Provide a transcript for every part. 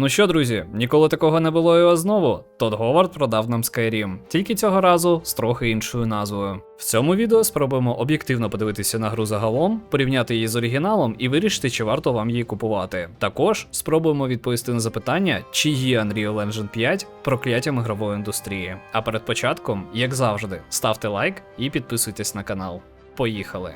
Ну що, друзі, ніколи такого не було і знову. Тодд Говард продав нам Skyrim, тільки цього разу з трохи іншою назвою. В цьому відео спробуємо об'єктивно подивитися на гру загалом, порівняти її з оригіналом і вирішити, чи варто вам її купувати. Також спробуємо відповісти на запитання, чи є Unreal Engine 5 прокляттям ігрової індустрії. А перед початком, як завжди, ставте лайк і підписуйтесь на канал. Поїхали!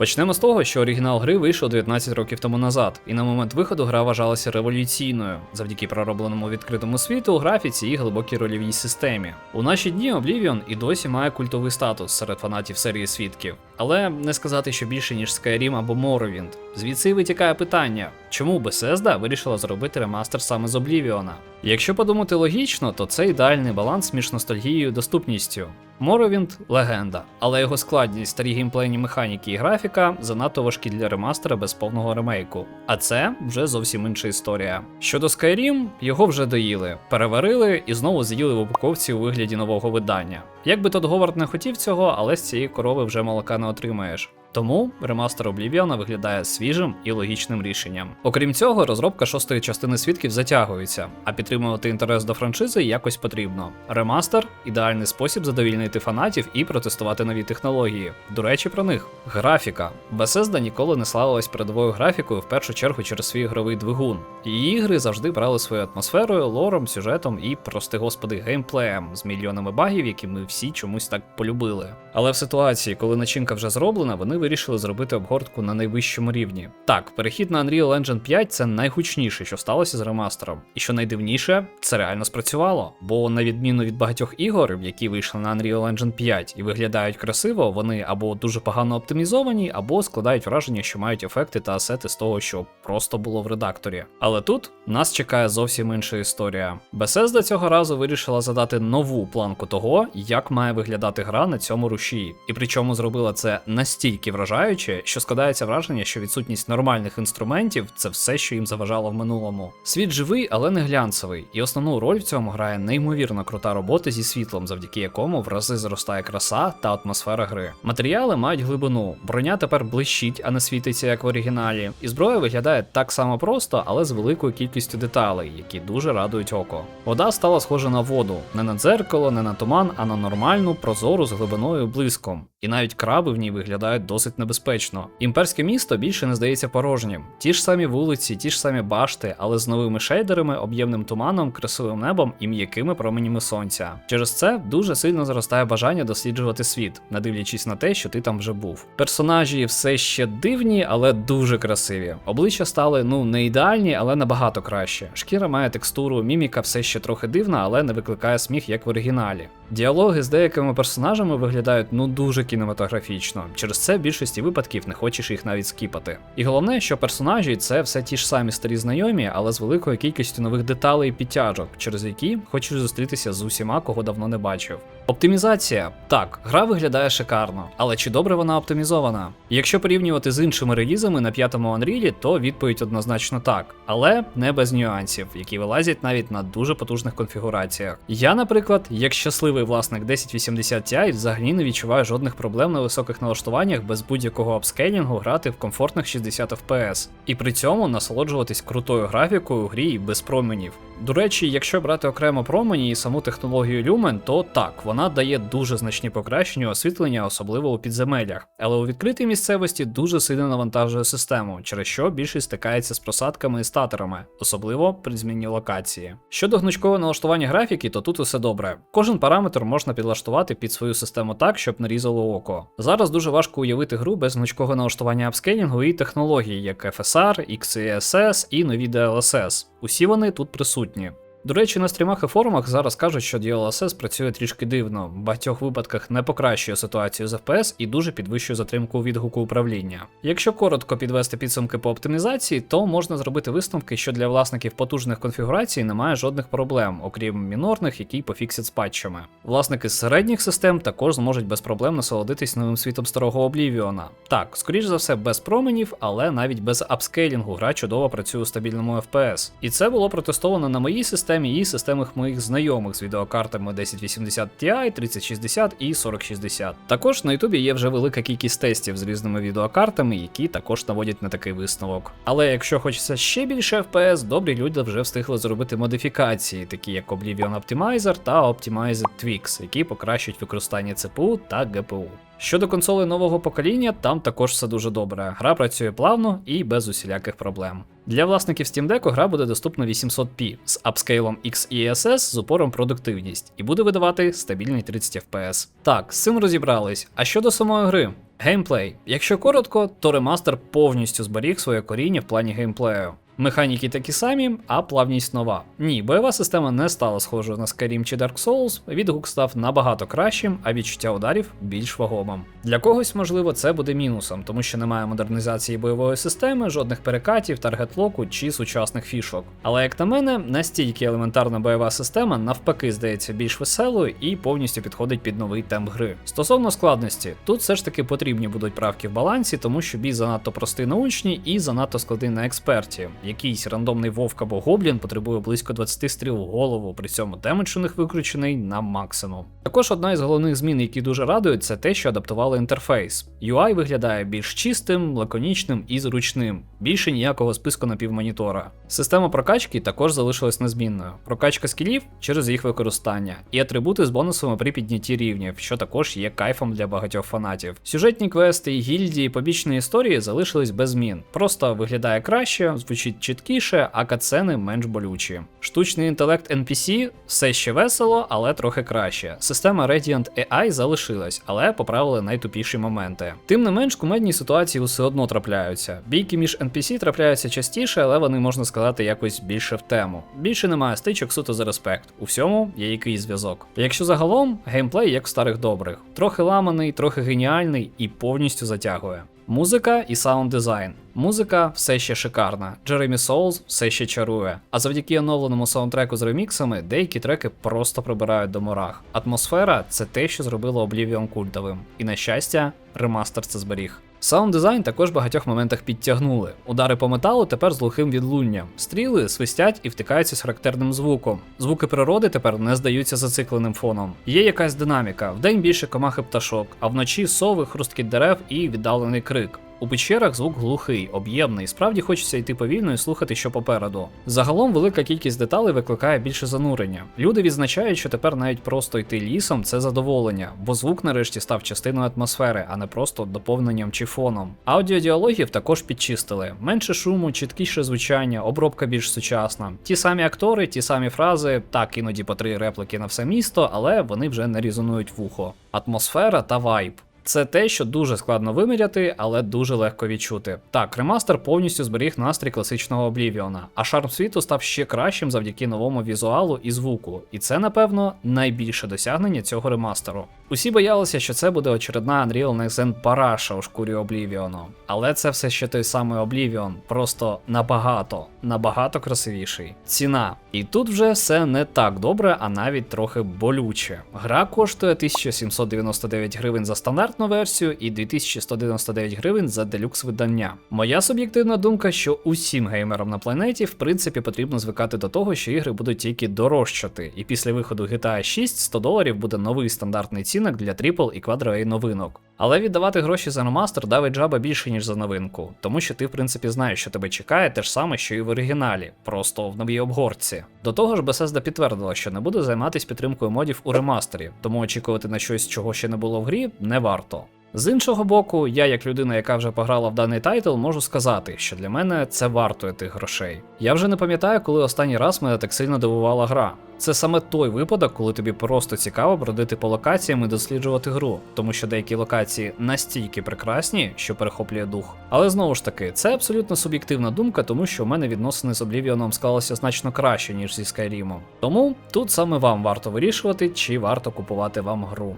Почнемо з того, що оригінал гри вийшов 19 років тому назад, і на момент виходу гра вважалася революційною завдяки проробленому відкритому світу, графіці і глибокій рольовій системі. У наші дні Oblivion і досі має культовий статус серед фанатів серії свідків, але не сказати, що більше ніж Skyrim або Morrowind. Звідси витікає питання, чому Bethesda вирішила зробити ремастер саме з Oblivion? Якщо подумати логічно, то це ідеальний баланс між ностальгією і доступністю. Morrowind – легенда, але його складність, старі геймплейні механіки і графіка занадто важкі для ремастера без повного ремейку. А це вже зовсім інша історія. Щодо Skyrim, його вже доїли, переварили і знову з'їли в упаковці у вигляді нового видання. Як би Тодд Говард не хотів цього, але з цієї корови вже молока не отримаєш. Тому ремастер Oblivion виглядає свіжим і логічним рішенням. Окрім цього, розробка шостої частини свідків затягується, а підтримувати інтерес до франшизи якось потрібно. Ремастер ідеальний спосіб задовільнити фанатів і протестувати нові технології. До речі, про них графіка. Bethesda ніколи не славилась передовою графікою в першу чергу через свій ігровий двигун. Її ігри завжди брали своєю атмосферою, лором, сюжетом і, прости господи, геймплеєм з мільйонами багів, які ми всі чомусь так полюбили. Але в ситуації, коли начинка вже зроблена, вони вирішили зробити обгортку на найвищому рівні. Так, перехід на Unreal Engine 5 це найгучніше, що сталося з ремастером. І що найдивніше, це реально спрацювало. Бо на відміну від багатьох ігор, які вийшли на Unreal Engine 5 і виглядають красиво, вони або дуже погано оптимізовані, або складають враження, що мають ефекти та асети з того, що просто було в редакторі. Але тут нас чекає зовсім інша історія. Bethesda цього разу вирішила задати нову планку того, як має виглядати гра на цьому рушії. І причому зробила це настільки вражаюче, що складається враження, що відсутність нормальних інструментів це все, що їм заважало в минулому. Світ живий, але не глянцевий, і основну роль в цьому грає неймовірно крута робота зі світлом, завдяки якому в рази зростає краса та атмосфера гри. Матеріали мають глибину, броня тепер блищить, а не світиться як в оригіналі. І зброя виглядає так само просто, але з великою кількістю деталей, які дуже радують око. Вода стала схожа на воду, не на дзеркало, не на туман, а на нормальну, прозору з глибиною блиском. І навіть краби в ній виглядають досить небезпечно. Імперське місто більше не здається порожнім. Ті ж самі вулиці, ті ж самі башти, але з новими шейдерами, об'ємним туманом, красивим небом і м'якими променями сонця. Через це дуже сильно зростає бажання досліджувати світ, не дивлячись на те, що ти там вже був. Персонажі все ще дивні, але дуже красиві. Обличчя стали ну не ідеальні, але набагато краще. Шкіра має текстуру, міміка все ще трохи дивна, але не викликає сміх як в оригіналі. Діалоги з деякими персонажами виглядають ну дуже кінематографічно. Через це в більшості випадків не хочеш їх навіть скіпати. І головне, що персонажі це все ті ж самі старі знайомі, але з великою кількістю нових деталей і підтяжок, через які хочеш зустрітися з усіма, кого давно не бачив. Оптимізація. Так, гра виглядає шикарно, але чи добре вона оптимізована? Якщо порівнювати з іншими релізами на п'ятому Unreal, то відповідь однозначно так, але не без нюансів, які вилазять навіть на дуже потужних конфігураціях. Я, наприклад, як щасливий власник 1080 Ti, взагалі не відчуваю жодних проблем на високих налаштуваннях без будь-якого апскейлінгу грати в комфортних 60 FPS. І при цьому насолоджуватись крутою графікою у грі і без променів. До речі, якщо брати окремо промені і саму технологію Lumen, то так, вона дає дуже значні покращення освітлення, особливо у підземеллях, але у відкритій місцевості дуже сильно навантажує систему, через що більшість стикається з просадками і статорами, особливо при зміні локації. Щодо гнучкового налаштування графіки, то тут усе добре. Кожен параметр можна підлаштувати під свою систему так, щоб нарізало око. Зараз дуже важко уявити гру без гнучкого налаштування апскейлінгу і технологій, як FSR, XSS і нові DLSS. Усі вони тут присутні. До речі, на стрімах і форумах зараз кажуть, що DLSS працює трішки дивно, в багатьох випадках не покращує ситуацію з FPS і дуже підвищує затримку відгуку управління. Якщо коротко підвести підсумки по оптимізації, то можна зробити висновки, що для власників потужних конфігурацій немає жодних проблем, окрім мінорних, які пофіксять з патчами. Власники середніх систем також зможуть без проблем насолодитись новим світом старого Облівіона. Так, скоріш за все, без променів, але навіть без апскейлінгу гра чудово працює у стабільному FPS. І це було протестовано на моїй системі системі і системах моїх знайомих з відеокартами 1080 Ti, 3060 і 4060. Також на Ютубі є вже велика кількість тестів з різними відеокартами, які також наводять на такий висновок. Але якщо хочеться ще більше FPS, добрі люди вже встигли зробити модифікації, такі як Oblivion Optimizer та Optimized Tweaks, які покращують використання CPU та GPU. Щодо консолей нового покоління, там також все дуже добре. Гра працює плавно і без усіляких проблем. Для власників Steam Deck гра буде доступна 800p з апскейлом XeSS з упором продуктивність і буде видавати стабільний 30 FPS. Так, з цим розібрались. А щодо самої гри, геймплей. Якщо коротко, то ремастер повністю зберіг своє коріння в плані геймплею. Механіки такі самі, а плавність нова. Ні, бойова система не стала схожою на Skyrim чи Dark Souls, відгук став набагато кращим, а відчуття ударів більш вагомим. Для когось, можливо, це буде мінусом, тому що немає модернізації бойової системи, жодних перекатів, таргет-локу чи сучасних фішок. Але як на мене, настільки елементарна бойова система навпаки здається більш веселою і повністю підходить під новий темп гри. Стосовно складності, тут все ж таки потрібні будуть правки в балансі, тому що бій занадто простий научний і занадто складний на експерті якийсь рандомний вовк або гоблін потребує близько 20 стріл в голову, при цьому демедж у них викручений на максимум. Також одна із головних змін, які дуже радують, це те, що адаптували інтерфейс. UI виглядає більш чистим, лаконічним і зручним, більше ніякого списку напівмонітора. Система прокачки також залишилась незмінною. Прокачка скілів через їх використання, і атрибути з бонусами при піднятті рівнів, що також є кайфом для багатьох фанатів. Сюжетні квести, гільдії, побічні історії залишились без змін. Просто виглядає краще, звучить чіткіше, а катсцени менш болючі. Штучний інтелект NPC все ще весело, але трохи краще. Система Radiant AI залишилась, але поправили найтупіші моменти. Тим не менш, кумедні ситуації все одно трапляються. Бійки між NPC трапляються частіше, але вони можна сказати якось більше в тему. Більше немає стичок суто за респект. У всьому є якийсь зв'язок. Якщо загалом геймплей як в старих добрих, трохи ламаний, трохи геніальний і повністю затягує. Музика і саунд дизайн. Музика все ще шикарна. Джеремі Соулз все ще чарує. А завдяки оновленому саундтреку з реміксами, деякі треки просто прибирають до мурах. Атмосфера це те, що зробило Oblivion культовим. І на щастя, ремастер це зберіг. Саунд дизайн також в багатьох моментах підтягнули. Удари по металу тепер з глухим відлунням. Стріли свистять і втикаються з характерним звуком. Звуки природи тепер не здаються зацикленим фоном. Є якась динаміка, вдень більше комахи пташок, а вночі сови, хрусткіт дерев і віддалений крик. У печерах звук глухий, об'ємний, справді хочеться йти повільно і слухати, що попереду. Загалом велика кількість деталей викликає більше занурення. Люди відзначають, що тепер навіть просто йти лісом це задоволення, бо звук нарешті став частиною атмосфери, а не просто доповненням чи фоном. Аудіодіалогів також підчистили. Менше шуму, чіткіше звучання, обробка більш сучасна. Ті самі актори, ті самі фрази, так іноді по три реплики на все місто, але вони вже не різонують вухо. Атмосфера та вайб. Це те, що дуже складно виміряти, але дуже легко відчути. Так, ремастер повністю зберіг настрій класичного Облівіона, а шарм світу став ще кращим завдяки новому візуалу і звуку. І це, напевно, найбільше досягнення цього ремастеру. Усі боялися, що це буде очередна Unreal Next Gen параша у шкурі Облівіону. Але це все ще той самий Облівіон, просто набагато, набагато красивіший. Ціна. І тут вже все не так добре, а навіть трохи болюче. Гра коштує 1799 гривень за стандартну версію і 2199 гривень за делюкс видання. Моя суб'єктивна думка, що усім геймерам на планеті в принципі потрібно звикати до того, що ігри будуть тільки дорожчати, і після виходу GTA 6 100 доларів буде новий стандартний цінок для Triple і Quadro A новинок. Але віддавати гроші за ремастер давить жаба більше, ніж за новинку, тому що ти, в принципі, знаєш, що тебе чекає те ж саме, що і в оригіналі, просто в новій обгорці. До того ж, Bethesda підтвердила, що не буде займатися підтримкою модів у ремастері, тому очікувати на щось, чого ще не було в грі, не варто. З іншого боку, я, як людина, яка вже пограла в даний тайтл, можу сказати, що для мене це вартує тих грошей. Я вже не пам'ятаю, коли останній раз мене так сильно дивувала гра. Це саме той випадок, коли тобі просто цікаво бродити по локаціям і досліджувати гру, тому що деякі локації настільки прекрасні, що перехоплює дух. Але знову ж таки, це абсолютно суб'єктивна думка, тому що в мене відносини з Oblivion склалися значно краще, ніж зі Skyrim. Тому тут саме вам варто вирішувати, чи варто купувати вам гру.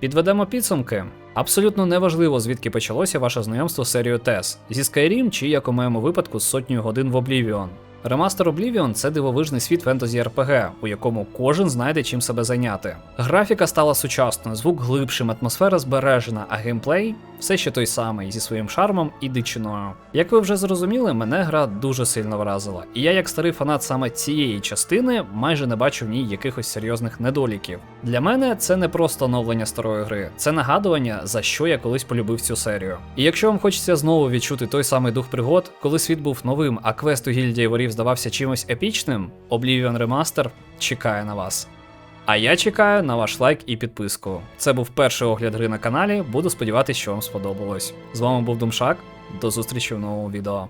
Підведемо підсумки. Абсолютно неважливо, звідки почалося ваше знайомство з серією TES, зі Skyrim чи, як у моєму випадку, з сотнею годин в Oblivion. Ремастер Oblivion це дивовижний світ фентезі RPG, у якому кожен знайде чим себе зайняти. Графіка стала сучасною, звук глибшим, атмосфера збережена, а геймплей все ще той самий зі своїм шармом і дичиною. Як ви вже зрозуміли, мене гра дуже сильно вразила, і я, як старий фанат саме цієї частини, майже не бачу в ній якихось серйозних недоліків. Для мене це не просто оновлення старої гри, це нагадування, за що я колись полюбив цю серію. І якщо вам хочеться знову відчути той самий дух пригод, коли світ був новим, а квест у гільдії ворів здавався чимось епічним, Oblivion Remaster чекає на вас. А я чекаю на ваш лайк і підписку. Це був перший огляд гри на каналі. Буду сподіватися, що вам сподобалось. З вами був Думшак. До зустрічі в новому відео.